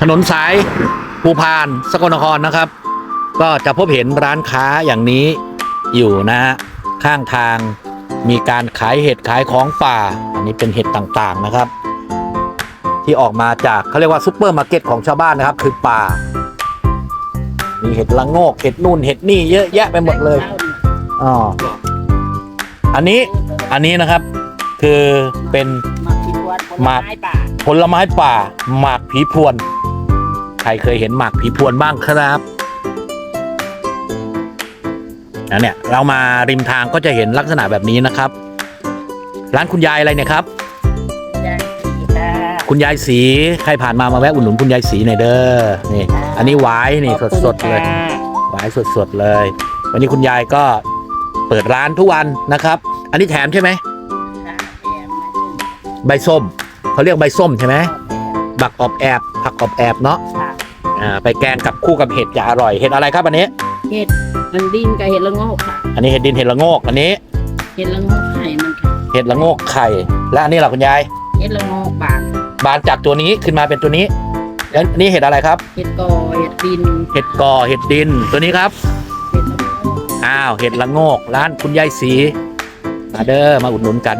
ถนนสายภูพานสกลนครนะครับ ก็จะพบเห็นร้านค้าอย่างนี้อยู่นะฮะข้างทางมีการขายเห็ดขายของป่า อันนี้เป็นเห็ดต่างๆนะครับ ที่ออกมาจากเขาเรียกว่าซุปเปอร์มาร์เก็ตของชาวบ้านนะครับ คือป่า มีเห็ดละโงกเห็ดนู่นเห็ดนี่เยอะแยะไปหมดเลยอ๋ออันนี้อันนี้นะครับคือเป็น หมากพิพวนผลไม้ป่าผลไม้ป่า หมากผีพรวน ใครเคยเห็นหมากผีพรวนบ้างครับนะเนี่ยเรามาริมทางก็จะเห็นลักษณะแบบนี้นะครับ ร้านคุณยายอะไรเนี่ยครับ ยางสีตาคุณยายสีใครผ่านมามาแวะอุดหนุนคุณยายสีหน่อยเด้อนี่ อันนี้หวายนี่สดๆเลยหวายสดๆเลย วันนี้คุณยายก็เปิดร้านทุกวันนะครับ อันนี้แถมใช่ไหม ใบส้มเขาเรียกใบส้มใช่ไหมบักออบแอบผักออบแอบเนาะอ่าไปแกงกับคู่กับเห็ดจะอร่อยเห็ดอะไรครับอันนี้ เห็ดมันดินกับเห็ดละโงกค่ะ อันนี้เห็ดดินเห็ดละโงกอันนี้เห็ดละโงกไข่มันค่ะเห็ดละโงกไข่และอันนี้ล่ะคุณยาย เห็ดละโงกบานบานจากตัวนี้ขึ้นมาเป็นตัวนี้แล้วอันนี้เห็ดอะไรครับ เห็ดกอเห็ดดินเห็ดกอเห็ดดินตัวนี้ครับ เห็ดละโงก อ้าวเห็ดละโงกร้านคุณยายสีมาเด้อมาอุดหนุนกัน